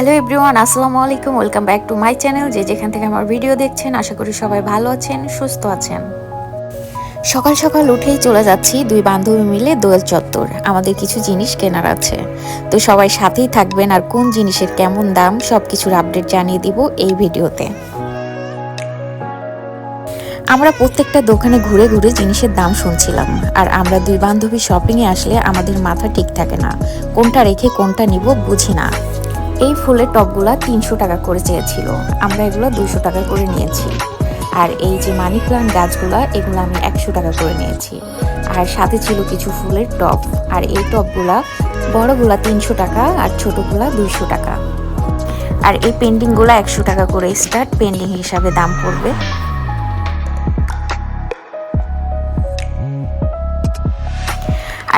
Hello everyone, আসসালামু আলাইকুম, welcome back to my channel যে যেখান থেকে আমার ভিডিও দেখছেন, আশা করি সবাই ভালো আছেন, সুস্থ আছেন। সকাল সকাল উঠেই চলে যাচ্ছি দুই বান্ধবী মিলে দোয়েল চত্বর, আমাদের কিছু জিনিস কেনার আছে। তো সবাই সাথেই থাকবেন আর কোন জিনিসের কেমন দাম সব কিছুর আপডেট জানিয়ে দিব এই ভিডিওতে। আমরা প্রত্যেকটা দোকানে ঘুরে ঘুরে জিনিসের দাম শুনছিলাম, আর আমরা দুই বান্ধবী শপিংয়ে আসলে আমাদের মাথা ঠিক থাকে না, কোনটা রেখে কোনটা নিব বুঝি না। এই ফুলের টবগুলা তিনশো টাকা করে চেয়েছিল। আমরা এগুলো দুশো টাকা করে নিয়েছি। আর এই যে মানি প্লান্ট গাছগুলা, এগুলো আমি একশো টাকা করে নিয়েছি। আর সাথে ছিল কিছু ফুলের টপ। আর এই টবগুলা বড়গুলা তিনশো টাকা আর ছোটগুলা দুইশো টাকা। আর এই পেন্ডিংগুলো একশো টাকা করে স্টার্ট পেন্ডিং হিসাবে দাম পড়বে।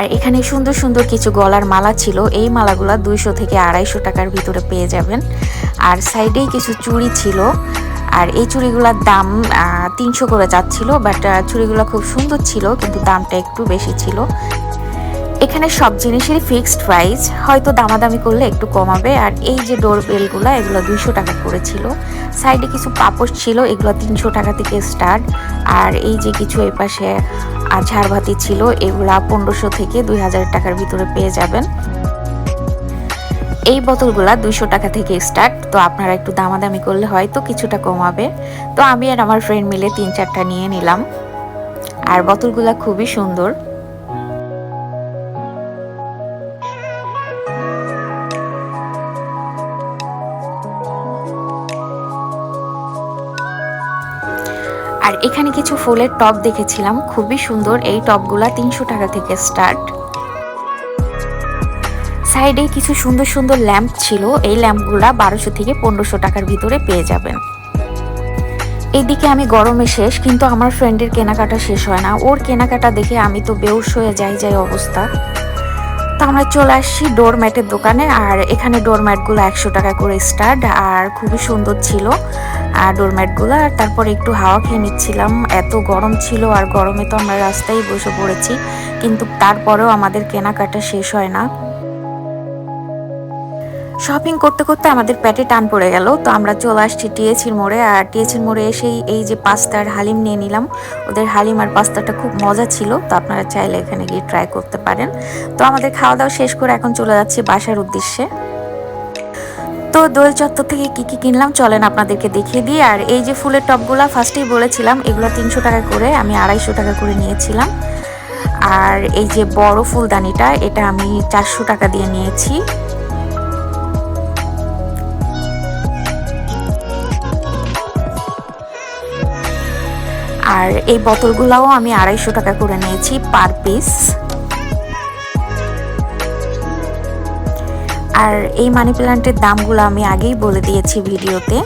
আর এখানে সুন্দর সুন্দর কিছু গলার মালা ছিল। এই মালাগুলো দুইশো থেকে আড়াইশো টাকার ভিতরে পেয়ে যাবেন। আর সাইডেই কিছু চুড়ি ছিল। আর এই চুড়িগুলোর দাম তিনশো করে যাচ্ছিল, বাট চুড়িগুলো খুব সুন্দর ছিল, কিন্তু দামটা একটু বেশি ছিল। এখানে সব জিনিসেরই ফিক্সড প্রাইস হয়তো দামাদামি করলে একটু কমাবে। আর এই যে ডোর বেলগুলো এগুলো দুইশো টাকা করেছিল। সাইডে কিছু পাপড় ছিল, এগুলো তিনশো টাকা থেকে স্টার্ট আর এই যে কিছু এই পাশে ঝাড়বাতি ছিল, এগুলা পনেরোশো থেকে দুই হাজার টাকার ভিতরে পেয়ে যাবেন। এই বোতলগুলা দুইশো টাকা থেকে স্টার্ট তো আপনারা একটু দামাদামি করলে হয়তো কিছুটা কমাবে। তো আমি আর আমার ফ্রেন্ড মিলে তিন চারটা নিয়ে নিলাম। আর বোতলগুলা খুবই সুন্দর। আর এখানে কিছু ফুলের টপ দেখেছিলাম, খুবই সুন্দর। এই টপগুলা তিনশো টাকা থেকে স্টার্ট সাইডে কিছু সুন্দর সুন্দর ল্যাম্প ছিল, এই ল্যাম্পগুলা বারোশো থেকে পনেরোশো টাকার ভিতরে পেয়ে যাবেন। এইদিকে আমি গরমে শেষ, কিন্তু আমার ফ্রেন্ডের কেনাকাটা শেষ হয় না। ওর কেনাকাটা দেখে আমি তো বেউস হয়ে যাই যাই অবস্থা। তো আমরা চলে আসছি ডোরম্যাটের দোকানে, আর এখানে ডোরম্যাটগুলো একশো টাকা করে স্টার্ট আর খুবই সুন্দর ছিল আর ডোরম্যাটগুলো আর তারপর একটু হাওয়া খেয়ে নিচ্ছিলাম, এত গরম ছিল, আর গরমে তো আমরা রাস্তায় বসে পড়েছি, কিন্তু তারপরেও আমাদের কেনাকাটা শেষ হয় না। শপিং করতে করতে আমাদের পেটে টান পড়ে গেল। তো আমরা চলে আসছি টিএছির মোড়ে। আর টিএছির মোড়ে এসেই এই যে পাস্তার হালিম নিয়ে নিলাম। ওদের হালিম আর পাস্তাটা খুব মজা ছিল। তো আপনারা চাইলে এখানে গিয়ে ট্রাই করতে পারেন। তো আমাদের খাওয়া দাওয়া শেষ করে এখন চলে যাচ্ছি বাসার উদ্দেশ্যে। তো দোল চত্বর থেকে কি কি কিনলাম চলেন আপনাদেরকে দেখিয়ে দিই। আর এই যে ফুলের টপগুলো ফার্স্টেই বলেছিলাম, এগুলো তিনশো টাকা করে আমি আড়াইশো টাকা করে নিয়েছিলাম। আর এই যে বড় ফুলদানিটা, এটা আমি চারশো টাকা দিয়ে নিয়েছি। আর এই বোতলগুলাও আমি আড়াইশো টাকা করে নিয়েছি পার পিস। আর এই মানি প্ল্যান্টের দামগুলো আমি আগেই বলে দিয়েছি ভিডিওতে।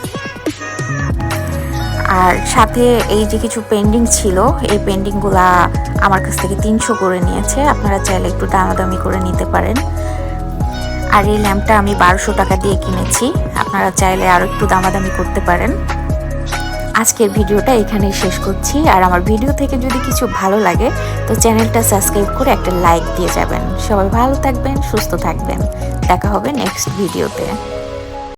আর সাথে এই যে কিছু পেন্ডিং ছিল, এই পেন্ডিংগুলা আমার কাছ থেকে তিনশো করে নিয়েছে। আপনারা চাইলে একটু দামাদামি করে নিতে পারেন। আর এই ল্যাম্পটা আমি বারোশো টাকা দিয়ে কিনেছি। আপনারা চাইলে আরও একটু দামাদামি করতে পারেন। আজকের ভিডিওটা এখানেই শেষ করছি। আর আমার ভিডিও থেকে যদি কিছু ভালো লাগে, তো চ্যানেলটা সাবস্ক্রাইব করে একটা লাইক দিয়ে যাবেন। সবাই ভালো থাকবেন, সুস্থ থাকবেন। দেখা হবে নেক্সট ভিডিওতে।